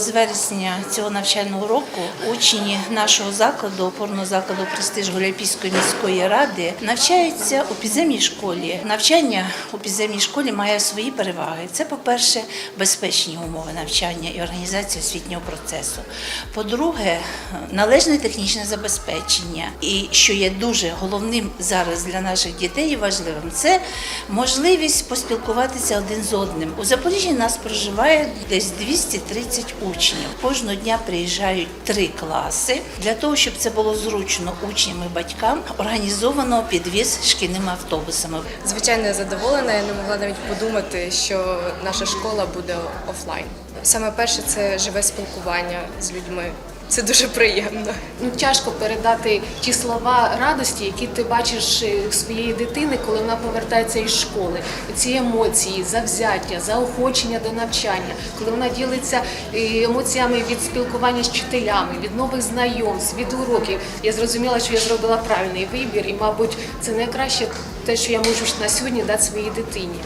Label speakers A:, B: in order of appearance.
A: З вересня цього навчального року учні нашого закладу, опорного закладу престиж Гуляйпільської міської ради, навчаються у підземній школі. Навчання у підземній школі має свої переваги. Це, по-перше, безпечні умови навчання і організація освітнього процесу. По-друге, належне технічне забезпечення. І що є дуже головним зараз для наших дітей і важливим, це можливість поспілкуватися один з одним. У Запоріжжі нас проживає десь 230 учнів. Кожного дня приїжджають три класи. Для того, щоб це було зручно учням і батькам, організовано підвіз шкільними автобусами.
B: Звичайно, я задоволена. Я не могла навіть подумати, що наша школа буде офлайн. Саме перше це живе спілкування з людьми. Це дуже приємно.
C: Ну тяжко передати ті слова радості, які ти бачиш е, своєї дитини, коли вона повертається із школи. Ці емоції, завзяття, заохочення до навчання, коли вона ділиться е, емоціями від спілкування з вчителями, від нових знайомств, від уроків. Я зрозуміла, що я зробила правильний вибір, і, мабуть, це найкраще те, що я можу на сьогодні дати своїй дитині.